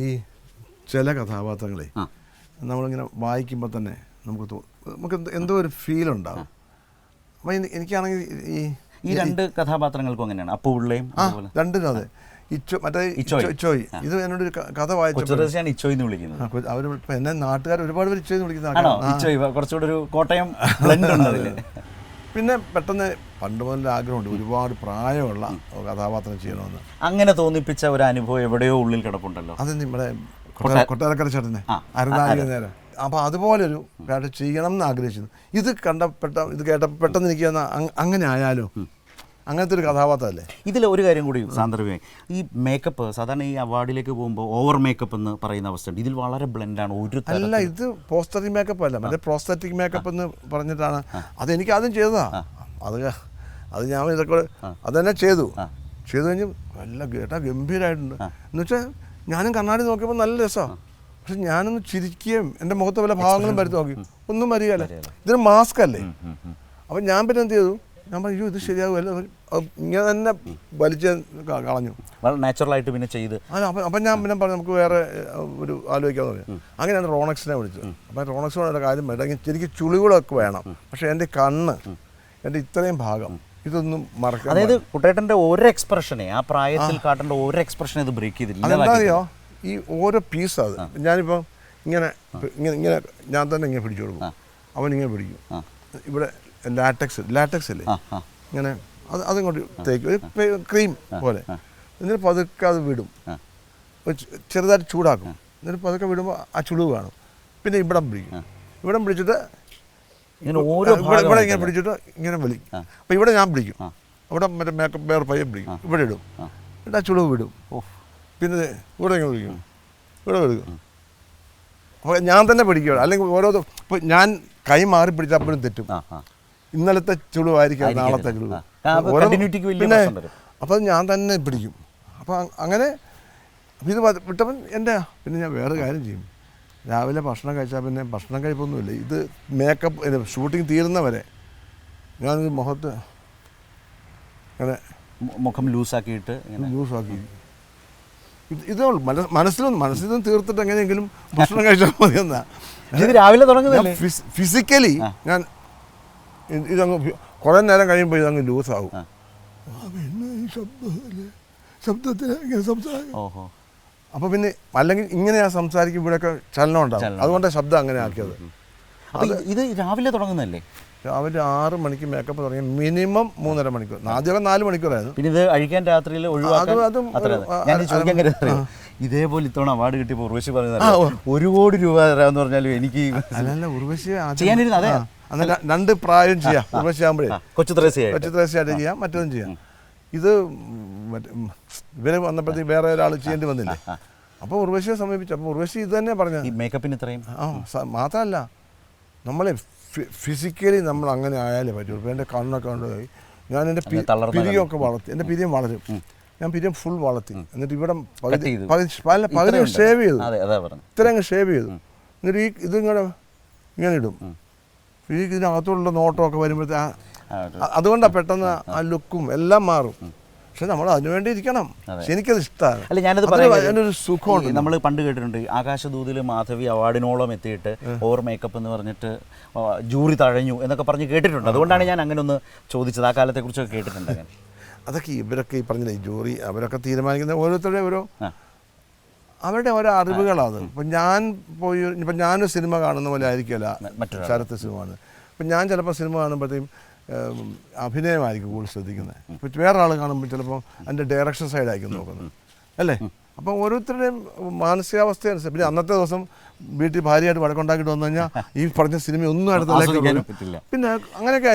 ഈ ചില കഥാപാത്രങ്ങളെ. നമ്മളിങ്ങനെ വായിക്കുമ്പോൾ തന്നെ നമുക്ക് നമുക്ക് എന്തോ- ഒരു ഫീൽ ഉണ്ടാവും. അപ്പം എനിക്കാണെങ്കിൽ ഈ ഈ രണ്ട് കഥാപാത്രങ്ങൾക്കും അങ്ങനെയാണ്. അപ്പു പിള്ളയും അതുപോലെ. രണ്ടിനും അതെ. ഇച്ചോ മറ്റേ ഇച്ചോയ്. ഇത് എന്നോട് ഒരു കഥ കൊച്ചുറസിയാണ് ഇച്ചോയ് എന്ന് വിളിക്കുന്നത്. അവർ ഇപ്പം എന്നെ നാട്ടുകാർ ഒരുപാട് പേര് ഇച്ചോയി വിളിക്കുന്ന ആണോ? ആ. ഇച്ചോയ്. കുറച്ചുകൂടെ ഒരു കോട്ടയം പിന്നെ പെട്ടെന്ന് പണ്ട് മുതലേ ആഗ്രഹമുണ്ട്. ഒരുപാട് പ്രായമുള്ള കഥാപാത്രം ചെയ്യണമെന്ന്. അങ്ങനെ തോന്നിപ്പിച്ച ഒരു അനുഭവം എവിടെയോ ഉള്ളിൽ കിടപ്പുണ്ടല്ലോ. അത് നമ്മുടെ കൊട്ടാരക്കര ചേട്ടനെ. അരുതാലിക നേരം. അപ്പോൾ അതുപോലൊരു കാര്യം ചെയ്യണം എന്ന് ആഗ്രഹിച്ചിരുന്നു. ഇത് കണ്ട പെട്ട ഇത് കേട്ടപ്പോൾ പെട്ടെന്ന് എനിക്ക് അങ്ങനെ ആയാലോ? അങ്ങനത്തെ ഒരു കഥാപാത്രമല്ലേ? ഇതിൽ ഒരു കാര്യം കൂടി സാന്ദർഭ്യമായി ഈ മേക്കപ്പ് സാധാരണ ഈ അവാർഡിലേക്ക് പോകുമ്പോൾ ഓവർ മേക്കപ്പ് എന്ന് പറയുന്ന അവസ്ഥയുണ്ട് ഇതിൽ വളരെ ബ്ലെൻഡാണ് ഒരു അല്ല ഇത് പ്രോസ്തറ്റിക് മേക്കപ്പ് അല്ല. മറ്റേ പ്രോസ്തറ്റിക് മേക്കപ്പ് എന്ന് പറഞ്ഞിട്ടാണ്. അതെനിക്ക് ആദ്യം ചെയ്തതാ. അത് അത് ഞാൻ ഇതൊക്കെ അത് തന്നെ ചെയ്തു. ചെയ്തു കഴിഞ്ഞ് നല്ല കേട്ടാ ഗംഭീരമായിട്ടുണ്ട് എന്ന് വെച്ചാൽ ഞാനും കണ്ണാടി നോക്കിയപ്പോൾ നല്ല രസമാണ് പക്ഷെ ഞാനൊന്ന് ചിരിക്കുകയും എന്റെ മുഖത്ത് വല്ല ഭാഗങ്ങളും വരുത്തി നോക്കി. ഒന്നും വരികയല്ല ഇതൊരു മാസ്ക് അല്ലേ? അപ്പം ഞാൻ പിന്നെ എന്ത് ചെയ്തു? ഞാൻ പറഞ്ഞു ഇത് ശരിയാകുമല്ല ഇങ്ങനെ തന്നെ വലിച്ച് കളഞ്ഞു. വളരെ നാച്ചുറലായിട്ട് പിന്നെ ചെയ്ത്. അല്ല അപ്പം അപ്പം ഞാൻ പിന്നെ പറഞ്ഞു നമുക്ക് വേറെ ഒരു ആലോചിക്കാമെന്ന് പറഞ്ഞു. അങ്ങനെയാണ് റോണക്സിനെ വിളിച്ചത്. അപ്പം റോണക്സ് പറഞ്ഞ കാര്യം വേണ്ട എനിക്ക് ചുളികളൊക്കെ വേണം. പക്ഷേ എന്റെ കണ്ണ് എന്റെ ഇത്രയും ഭാഗം ഇതൊന്നും മറക്കാൻ അതായത് കുട്ടേട്ടന്റെ ഓരോ എക്സ്പ്രഷനെ ആ പ്രായത്തിൽ കാട്ടേണ്ട ഓരോ എക്സ്പ്രഷൻ ഇത് ബ്രേക്ക് ചെയ്തില്ല. അതെന്താ അറിയോ? ഈ ഓരോ പീസ് അത് ഞാനിപ്പോൾ ഇങ്ങനെ ഇങ്ങനെ ഇങ്ങനെ ഞാൻ തന്നെ ഇങ്ങനെ പിടിച്ചു കൊടുക്കും. അവൻ ഇങ്ങനെ പിടിക്കും. ഇവിടെ ലാറ്റക്സ് ലാറ്റക്സ് അല്ലേ ഇങ്ങനെ അത് അതിങ്ങോട്ട് തേക്കും ഒരു ക്രീം പോലെ. എന്നിട്ട് പതുക്കെ അത് വിടും. ചെറുതായിട്ട് ചൂടാക്കും. എന്നിട്ട് പതുക്കെ വിടുമ്പോൾ ആ ചുളിവ് കാണും. പിന്നെ ഇവിടം പിടിക്കും. ഇവിടം പിടിച്ചിട്ട് ഇങ്ങനെ ഓരോ ഇവിടെ ഇങ്ങനെ പിടിച്ചിട്ട് ഇങ്ങനെ വിളിക്കും. അപ്പോൾ ഇവിടെ ഞാൻ പിടിക്കും. അവിടെ ഇവിടെ മറ്റേ മേക്കപ്പ് വേറെ പയ്യൻ പിടിക്കും. ഇവിടെ ഇടും. എന്നിട്ട് ആ ചുളിവ് വിടും. പിന്നെ ഇവിടെ ഇങ്ങനെ പിടിക്കും ഇവിടെ പിടിക്കും അപ്പോൾ ഞാൻ തന്നെ പിടിക്കുക അല്ലെങ്കിൽ ഓരോ ഇപ്പോൾ ഞാൻ കൈ മാറി പിടിച്ചാൽ അപ്പോഴും തെറ്റും. ഇന്നലത്തെ ചുളിവായിരിക്കും. നാളത്തെ ചുളിവ് പിന്നെ അപ്പം ഞാൻ തന്നെ പിടിക്കും. അപ്പം അങ്ങനെ ഇത് വിട്ടപ്പം എന്റെ പിന്നെ ഞാൻ വേറെ കാര്യം ചെയ്യും. രാവിലെ ഭക്ഷണം കഴിച്ചാൽ പിന്നെ ഭക്ഷണം കഴിപ്പൊന്നുമില്ല. ഇത് മേക്കപ്പ് ഷൂട്ടിംഗ് തീരുന്നവരെ ഞാൻ മുഖത്ത് അങ്ങനെ മുഖം ലൂസാക്കിയിട്ട് ലൂസാക്കി. ഇത് ഉള്ളൂ. മനസ് മനസ്സിലൊന്നും മനസ്സിലും തീർത്തിട്ട് എങ്ങനെയെങ്കിലും ഭക്ഷണം കഴിച്ചാൽ മതി എന്നാ രാവിലെ തുടങ്ങുന്നത് ഫിസിക്കലി ഞാൻ ഇതങ്ങ് കുറെ നേരം കഴിയുമ്പോൾ ഇതങ്ങ് ലൂസാവും. പിന്നെ ഈ ശബ്ദമല്ലേ? ശബ്ദത്തിന് ഇങ്ങനെ സംസാരിക്കും ഓഹോ. അപ്പോൾ പിന്നെ അല്ലെങ്കിൽ ഇങ്ങനെയാ സംസാരിക്കുമ്പോഴൊക്കെ സംസാരിക്കും ഇവിടെയൊക്കെ ചലനം ഉണ്ടാവും. അതുകൊണ്ടാണ് ശബ്ദം അങ്ങനെ ആക്കിയത് ഇത് രാവിലെ തുടങ്ങുന്നതല്ലേ? രാവിലെ ആറ് മണിക്ക് മേക്കപ്പ് തുടങ്ങി മിനിമം മൂന്നര മണിക്കൂർ. ആദ്യമൊക്കെ നാല് മണിക്കൂറായിരുന്നു. പിന്നെ ഇത് അഴിക്കാൻ രാത്രിയിൽ ഒഴിവാക്കാൻ ഞാൻ ചോദിക്കാൻ കാര്യം ഇതേപോലെ ഇത്തവണ അവാർഡ് കിട്ടിയപ്പോൾ ഉർവശി പറഞ്ഞത്. ഒരു കോടി രൂപ തരാമെന്ന് പറഞ്ഞാലും എനിക്ക് അല്ലല്ല ഉർവശി അതെ. രണ്ട് പ്രായം ചെയ്യാം. ഉർവശി ആകുമ്പോഴേ കൊച്ചു കൊച്ചു ത്രേസ്യയായിട്ട് ചെയ്യാം മറ്റൊന്നും ചെയ്യാം. ഇത് ഇവർ വന്നപ്പോഴത്തേക്ക് വേറെ ഒരാൾ ചെയ്യേണ്ടി വന്നില്ലേ? അപ്പോൾ ഉർവശിയെ സമീപിച്ചു. അപ്പോൾ ഉർവശി ഇത് തന്നെ പറഞ്ഞു മേക്കപ്പിന് ഇത്രയും? ആ മാത്രമല്ല നമ്മളെ ഫിസിക്കലി നമ്മൾ അങ്ങനെ ആയാലേ പറ്റൂ. ഇപ്പം എന്റെ കണ്ണൊക്കെ കൊണ്ടുപോയി ഞാൻ എന്റെ പിരിയൊക്കെ വളർത്തി. എന്റെ പിരിയും വളരും. ഞാൻ പിരിയും ഫുൾ വളർത്തി. എന്നിട്ട് ഇവിടെ പകുതി. പകുതി പകുതി ഷേവ് ചെയ്തു. ഇത്ര അങ്ങ് ഷേവ് ചെയ്തു. എന്നിട്ട് ഈ ഇതിങ്ങനെ ഇങ്ങനെ ഇടും. ഇതിനകത്തുള്ള നോട്ടമൊക്കെ വരുമ്പോഴത്തെ അതുകൊണ്ടാണ് പെട്ടെന്ന് ആ ലുക്കും എല്ലാം മാറും. പക്ഷെ നമ്മൾ അതിനുവേണ്ടി ഇരിക്കണം. പക്ഷെ എനിക്കത് ഇഷ്ടമാണ് അല്ല ഞാനത് അതിനൊരു സുഖമുണ്ട്. നമ്മൾ പണ്ട് കേട്ടിട്ടുണ്ട് ആകാശദൂതിൽ മാധവി അവാർഡിനോളം എത്തിയിട്ട് ഓവർ മേക്കപ്പ് എന്ന് പറഞ്ഞിട്ട് ജൂറി തഴഞ്ഞു എന്നൊക്കെ പറഞ്ഞ് കേട്ടിട്ടുണ്ട്. അതുകൊണ്ടാണ് ഞാൻ അങ്ങനെ ഒന്ന് ചോദിച്ചത്. ആ കാലത്തെക്കുറിച്ചൊക്കെ കേട്ടിട്ടുണ്ട് അതൊക്കെ ഇവരൊക്കെ ഈ പറഞ്ഞില്ലേ ജൂറി അവരൊക്കെ തീരുമാനിക്കുന്ന ഓരോരുത്തരുടെ ഓരോ. അവരുടെ ഓരോ അറിവുകളാണ്. ഇപ്പം ഞാൻ പോയി ഇപ്പം ഞാനൊരു സിനിമ കാണുന്ന പോലെ ആയിരിക്കില്ല മറ്റൊരു ശരത്ത് സിനിമ കാണുന്നത്. ഇപ്പം ഞാൻ ചിലപ്പോൾ സിനിമ കാണുമ്പോഴത്തേക്കും അഭിനയമായിരിക്കും കൂടുതൽ ശ്രദ്ധിക്കുന്നത്. ഇപ്പം വേറെ ആൾ കാണുമ്പോൾ ചിലപ്പോൾ അതിന്റെ ഡയറക്ഷൻ സൈഡായിരിക്കും നോക്കുന്നത്. അല്ലേ? അപ്പം ഓരോരുത്തരുടെയും മാനസികാവസ്ഥ അനുസരിച്ച്. പിന്നെ അന്നത്തെ ദിവസം വീട്ടിൽ ഭാര്യയായിട്ട് വഴക്കുണ്ടാക്കിയിട്ട് വന്നു കഴിഞ്ഞാൽ ഈ പറഞ്ഞ സിനിമ ഒന്നും അടുത്ത പിന്നെ അങ്ങനെയൊക്കെ